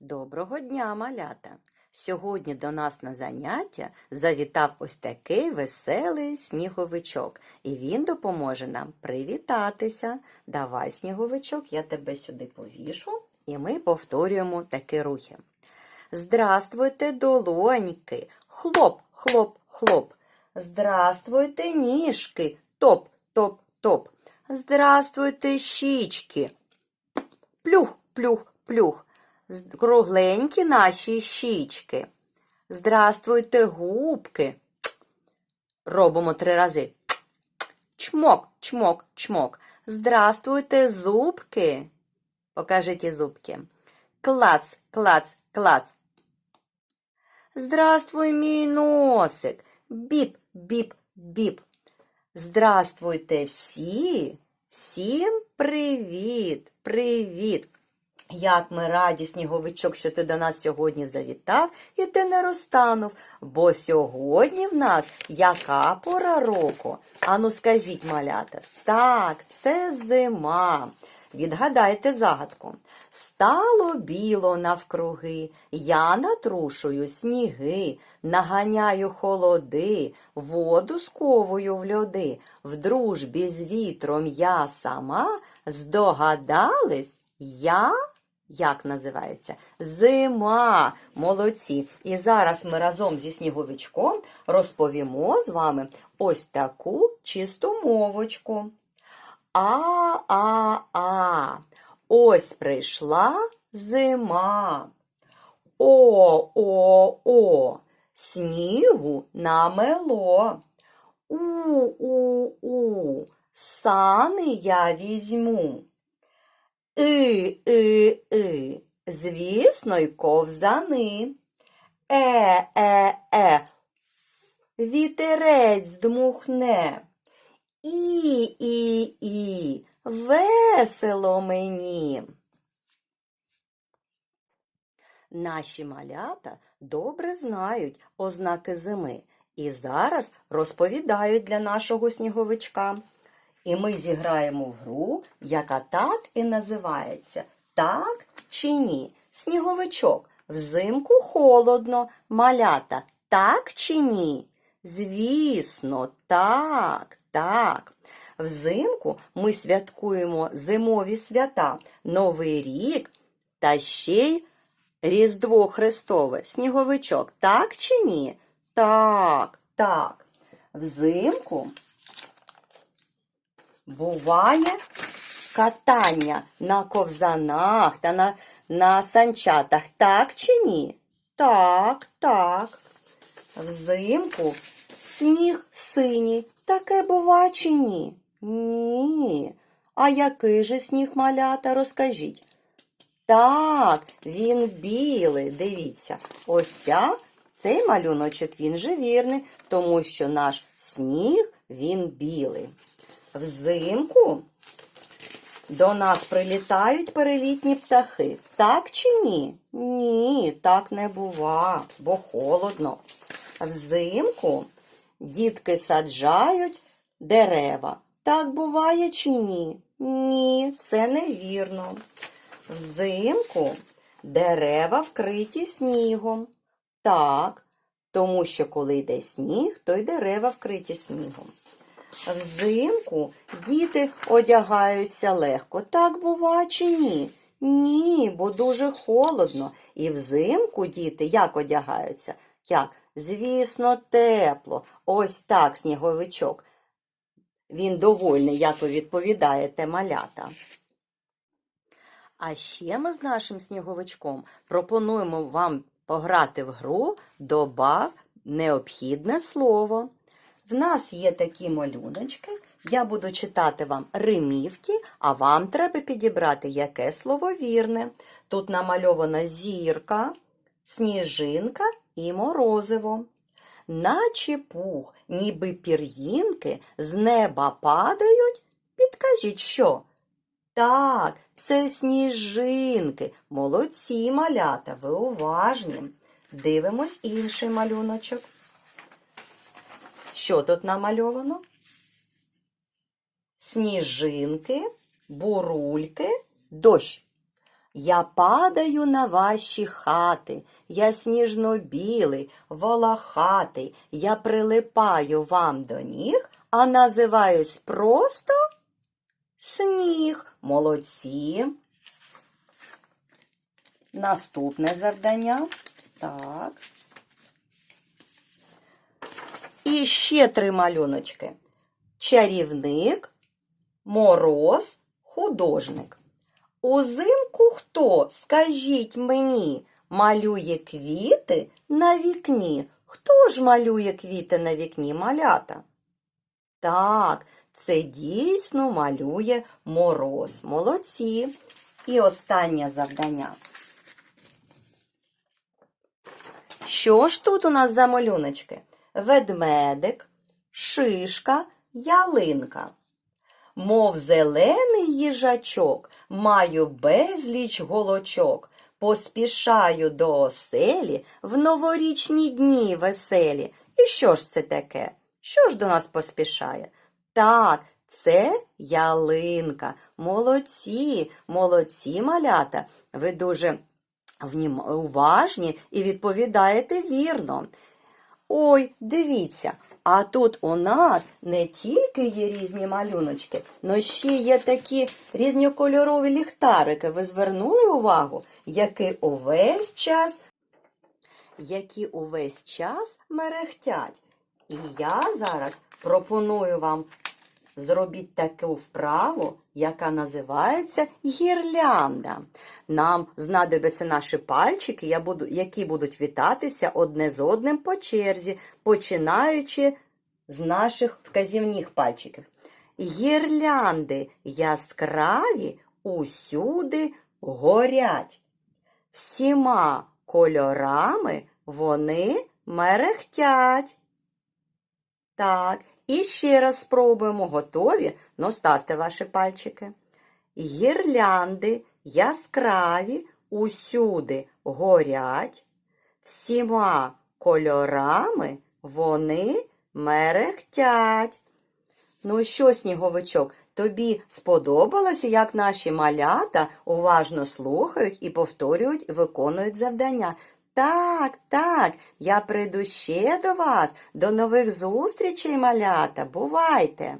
Доброго дня, малята! Сьогодні до нас на заняття завітав ось такий веселий сніговичок, і він допоможе нам привітатися. Давай, сніговичок, я тебе сюди повішу, і ми повторюємо такі рухи. Здравствуйте, долоньки! Хлоп, хлоп, хлоп. Здравствуйте, ніжки! Топ, топ, топ. Здравствуйте, щічки! Плюх, плюх, плюх. Кругленькі наші щічки. Здравствуйте, губки. Робимо три рази. Чмок, чмок, чмок. Здравствуйте, зубки. Покажіть зубки. Клац, клац, клац. Здравствуй, мій носик. Біп, біп, біп. Здравствуйте всі. Всім привіт, привіт. Як ми раді, сніговичок, що ти до нас сьогодні завітав і ти не розтанув, бо сьогодні в нас яка пора року? Ану скажіть, малята, так, це зима. Відгадайте загадку. Стало біло навкруги, я натрушую сніги, наганяю холоди, воду сковую в льоди. В дружбі з вітром я сама здогадались, я як називається? Зима. Молодці. І зараз ми разом зі сніговичком розповімо з вами ось таку чисту мовочку. А-а-а. Ось прийшла зима. О-о-о. Снігу намело. У-у-у. Сани я візьму. И-и-и. Звісно, й ковзани. Е-е-е. Вітерець дмухне. І-і-і. Весело мені. Наші малята добре знають ознаки зими і зараз розповідають для нашого сніговичка. І ми зіграємо в гру, яка так і називається Так чи ні? Сніговичок. Взимку холодно, малята, так чи ні? Звісно, так, так. Взимку ми святкуємо зимові свята, Новий рік та ще й Різдво Христове. Сніговичок, так чи ні? Так, так. Взимку буває катання на ковзанах та на, на санчатах, так чи ні? Так, так. Взимку сніг синій. Таке бува чи ні? Ні. А який же сніг малята, розкажіть. Так, він білий. Дивіться, ось ця, цей малюночок, він же вірний, тому що наш сніг, він білий. Взимку до нас прилітають перелітні птахи. Так чи ні? Ні, так не бува, бо холодно. Взимку дітки саджають дерева. Так буває чи ні? Ні, це невірно. Взимку дерева вкриті снігом. Так, тому що коли йде сніг, то й дерева вкриті снігом. Взимку діти одягаються легко. Так бува чи ні? Ні, бо дуже холодно. І взимку діти як одягаються? Як? Звісно, тепло. Ось так, сніговичок. Він довольний, як ви відповідаєте, малята. А ще ми з нашим сніговичком пропонуємо вам пограти в гру «Добав необхідне слово. В нас є такі малюночки. Я буду читати вам римівки, а вам треба підібрати яке слово вірне. Тут намальована зірка, сніжинка і морозиво. Наче пух, ніби пір'їнки з неба падають. Підкажіть, що? Так, це сніжинки. Молодці малята, ви уважні. Дивимось інший малюночок. Що тут намальовано? Сніжинки, бурульки, дощ. Я падаю на ваші хати, я сніжно-білий, волохатий, я прилипаю вам до ніг, а називаюсь просто сніг. Молодці. Наступне завдання. Так. І ще три малюночки. Чарівник, мороз, художник. Узимку хто, скажіть мені, малює квіти на вікні? Хто ж малює квіти на вікні малята? Так, це дійсно малює мороз. Молодці. І останнє завдання. Що ж тут у нас за малюночки? Ведмедик, шишка, ялинка. Мов зелений їжачок, маю безліч голочок. Поспішаю до оселі в новорічні дні веселі. І що ж це таке? Що ж до нас поспішає? Так, це ялинка. Молодці, молодці малята. Ви дуже уважні і відповідаєте вірно. Ой, дивіться, а тут у нас не тільки є різні малюночки, але ще є такі різнокольорові ліхтарики. Ви звернули увагу, які увесь час, які увесь час мерехтять. І я зараз пропоную вам зробіть таку вправу, яка називається гірлянда. Нам знадобляться наші пальчики, які будуть вітатися одне з одним по черзі, починаючи з наших вказівних пальчиків. Гірлянди яскраві усюди горять. Всіма кольорами вони мерехтять. Так, і ще раз спробуємо. Готові? Ну, ставте ваші пальчики. Гірлянди яскраві усюди горять. Всіма кольорами вони мерехтять. Ну що, сніговичок, тобі сподобалося, як наші малята уважно слухають і повторюють, виконують завдання? Так, так, я прийду ще до вас. До нових зустрічей, малята. Бувайте!